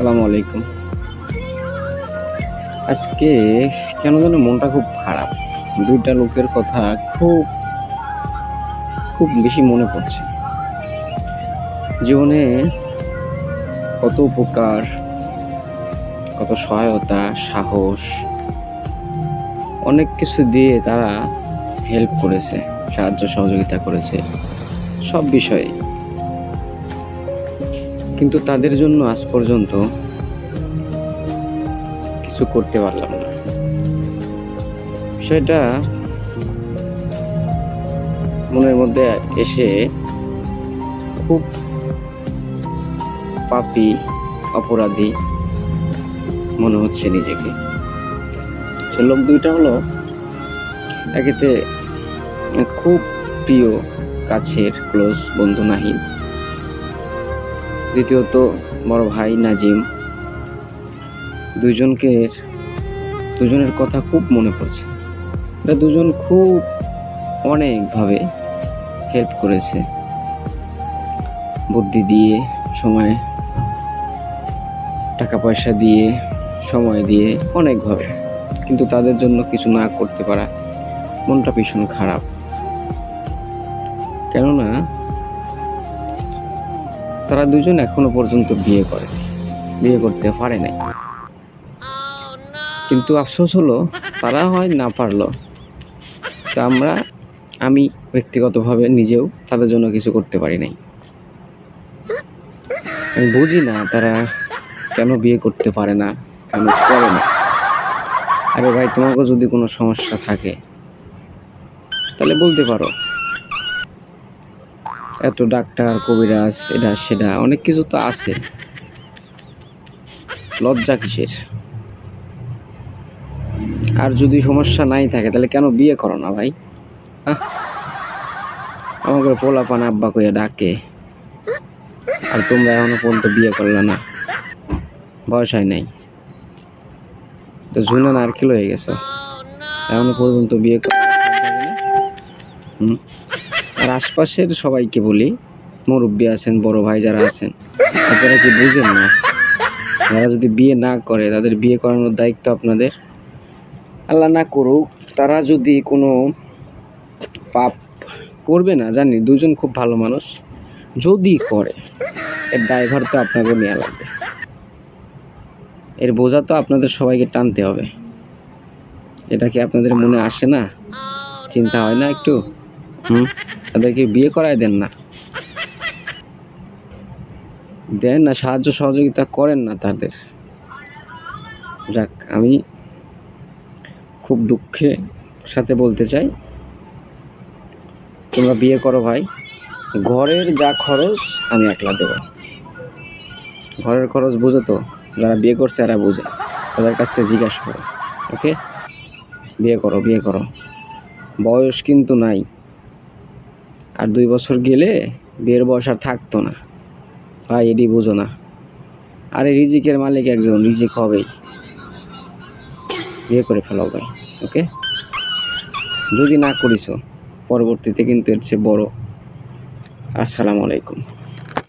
আসসালামু আলাইকুম। আজকে কেন যেন মনটা খুব খারাপ। দুইটা লোকের কথা খুব খুব বেশি মনে পড়ছে। জীবনে কত উপকার, কত সহায়তা, সাহস, অনেক কিছু দিয়ে তারা হেল্প করেছে, সাহায্য সহযোগিতা করেছে। সব বিষয়ে কিন্তু তাদের জন্য আজ পর্যন্ত কিছু করতে পারলাম না। বিষয়টা মনের মধ্যে এসে খুব পাপি, অপরাধী মনে হচ্ছে নিজেকে। সে লোক দুইটা হলো একেতে খুব প্রিয়, কাছের ক্লোজ বন্ধু নাহিদ। দ্বিতীয়ত, বড় ভাই নাজিম। দুজনকে দুজনের কথা খুব মনে পড়ছে। দুজন খুব অনেকভাবে হেল্প করেছে। বুদ্ধি দিয়ে, সময়, টাকা পয়সা দিয়ে, সময় দিয়ে, অনেকভাবে। কিন্তু তাদের জন্য কিছু না করতে পারা মনটা ভীষণ খারাপ। কেননা তারা দুজন এখনও পর্যন্ত বিয়ে করে বিয়ে করতে পারে নাই। কিন্তু আফসোস হলো, তারা হয় না পারল। তা আমরা, আমি ব্যক্তিগতভাবে নিজেও তাদের জন্য কিছু করতে পারি নাই। আমি বুঝি না তারা কেন বিয়ে করতে পারে না, কেন করে না। আরে ভাই তোমাকে যদি কোনো সমস্যা থাকে, তাহলে বলতে পারো। এত ডাক্তার, কবিরাজ, এটা সেটা, অনেক কিছু তো আছে। লজ্জা কিসের? আর যদি সমস্যা নাই থাকে, তাহলে কেন বিয়ে করো না ভাই? আমাকে পোলা পান আব্বা কইয়া ডাকে। আর তোমরা এখনও পর্যন্ত বিয়ে করলে না। বয়স হয় নাই। তো জুনা নারকেল হয়ে গেছে। এখনও পর্যন্ত বিয়ে কর হুম? আর আশপাশের সবাইকে বলি, মুরব্বী আছেন, বড় ভাই যারা আছেন, আপনারা কি বুঝেন না? যারা যদি বিয়ে না করে, তাদের বিয়ে করানোর দায়িত্ব আপনাদের? আল্লাহ না করুক, তারা যদি কোনো পাপ করবে না, জানি, দুজন খুব ভালো মানুষ, যদি করে, এর ড্রাইভার তো আপনাকে নেওয়া লাগবে। এর বোঝা তো আপনাদের সবাইকে টানতে হবে। এটা কি আপনাদের মনে আসে না? চিন্তা হয় না একটু? হুম? তাদেরকে বিয়ে করায় দেন না। দেন না, সাহায্য সহযোগিতা করেন না তাদের। যাক, আমি খুব দুঃখে সাথে বলতে চাই, তোমরা বিয়ে করো ভাই। ঘরের যা খরচ, আমি একলা দেবো। ঘরের খরচ বুঝে তো, যারা বিয়ে করছে এরা বুঝে। তাদের কাছ থেকে জিজ্ঞাসা করো, ওকে? বিয়ে করো বিয়ে করো। বয়স কিন্তু নাই। আর দুই বছর গেলে বিয়ের বয়স আর থাকতো না। ভাই, এটি বোঝো না। আরে রিজিকের মালিক একজন, রিজিক হবেই। বিয়ে করে ফেলাও ভাই, ওকে? যদি না করিস, পরবর্তীতে কিন্তু এর চেয়ে বড়। আসসালামু আলাইকুম।